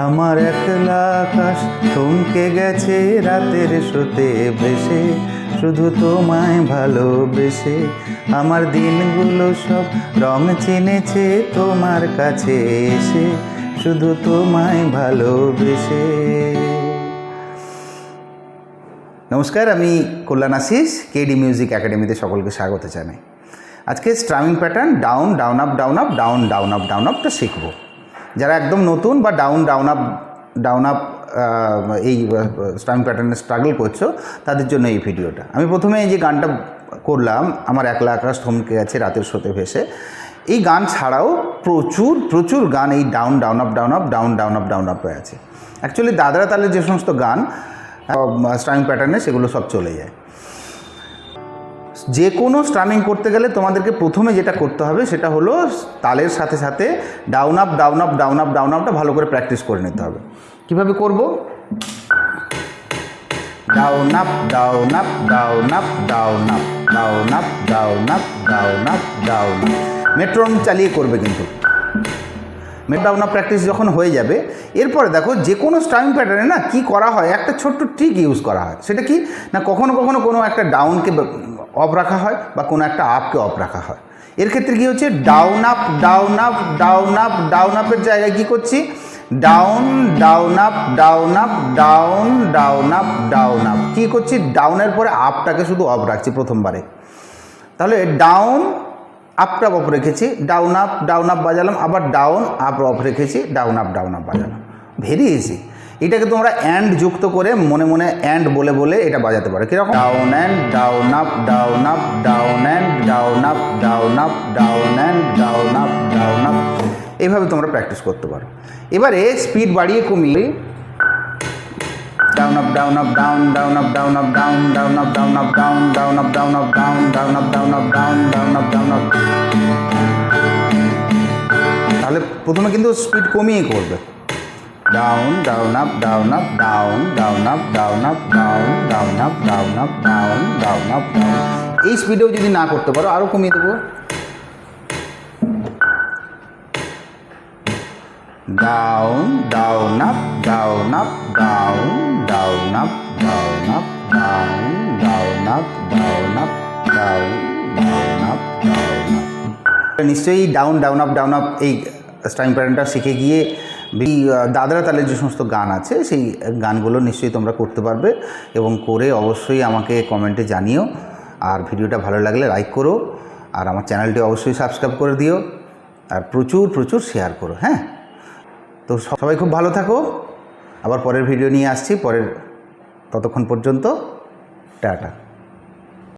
আমার একলা আকাশ থমকে গেছে রাতের শোতে ভেসে, শুধু তোমায় ভালোবেসে। আমার দিনগুলো সব রং চিনেছে তোমার কাছে এসে, শুধু তোমায় ভালোবেসে। নমস্কার, আমি কল্যাণ আশিস, কেডি মিউজিক একাডেমিতে সকলকে স্বাগত জানাই। আজকে strumming pattern down down up down up down down up down আপটা শিখব। যারা একদম নতুন বা down down up down up এই স্ট্রামিং প্যাটার্নে স্ট্রাগল করছ, তাদের জন্য এই ভিডিওটা। আমি প্রথমে এই যে গানটা করলাম, আমার একলা আকাশ থমকে গেছে রাতের শোতে ভেসে, এই গান ছাড়াও প্রচুর প্রচুর গান এই down down up down up down down up down আপে আছে। অ্যাকচুয়ালি দাদরা তালের যে সমস্ত গান স্ট্রামিং প্যাটার্নে সেগুলো সব চলে যায়। যে কোনো স্ট্রামিং করতে গেলে তোমাদেরকে প্রথমে যেটা করতে হবে সেটা হলো তালের সাথে সাথে down up down up down up down আপটা ভালো করে প্র্যাকটিস করে নিতে হবে কীভাবে করব down up down up down up down up down up down up down up down metronome চালিয়ে করবে কিন্তু মেটাউনা প্র্যাকটিস যখন হয়ে যাবে এরপরে দেখো যে কোনো স্টাইম প্যাটার্নে না কি করা হয় একটা ছোট্ট ট্রিক ইউজ করা হয় সেটা কি না কখনো কখনো কোনো একটা ডাউনকে অফ রাখা হয় বা কোনো একটা আপকে অফ রাখা হয়। এর ক্ষেত্রে কী হচ্ছে? Down up down up down up down আপের জায়গায় কী করছি? Down down up down up down down up down up কী করছি? ডাউনের পরে আপটাকে শুধু অফ রাখছি প্রথমবারে। তাহলে ডাউন আপটা অফ রেখেছি ডাউন আপ ডাউন আপ বাজালাম, আবার ডাউন আপ অফ রেখেছি ডাউন আপ ডাউন আপ বাজালাম। ভেরি ইজি এটাকে তোমরা অ্যান্ড যুক্ত করে মনে মনে অ্যান্ড বলে বলে এটা বাজাতে পারো কীরকম down and down up down up down and down up down up down and down up down up এইভাবে তোমরা প্র্যাকটিস করতে পারো এবারে স্পিড বাড়িয়ে কমিয়ে down up down up down down up down up down down up down up down down up down up down down up down up down down up down up তাহলে প্রথমে কিন্তু speed কমিয়ে করবে down down up down up down down up down up down down up down up down down up down এই স্পিডেও যদি না করতে পারো আরও কমিয়ে দেবো down down up down up down down up down up down down up down up down down up down up নিশ্চয়ই down down up down up এই স্টাইম প্যাটার্নটা শিখে গিয়ে দাদরা তালের যে সমস্ত গান আছে, সেই গানগুলো নিশ্চয়ই তোমরা করতে পারবে এবং করে অবশ্যই আমাকে কমেন্টে জানিও। আর ভিডিওটা ভালো লাগলে লাইক করো, আর আমার চ্যানেলটি অবশ্যই সাবস্ক্রাইব করে দিও, আর প্রচুর প্রচুর শেয়ার করো হ্যাঁ? তো সবাই খুব ভালো থাকো। আবার পরের ভিডিও নিয়ে আসছি, পরের ততক্ষণ পর্যন্ত, টাটা।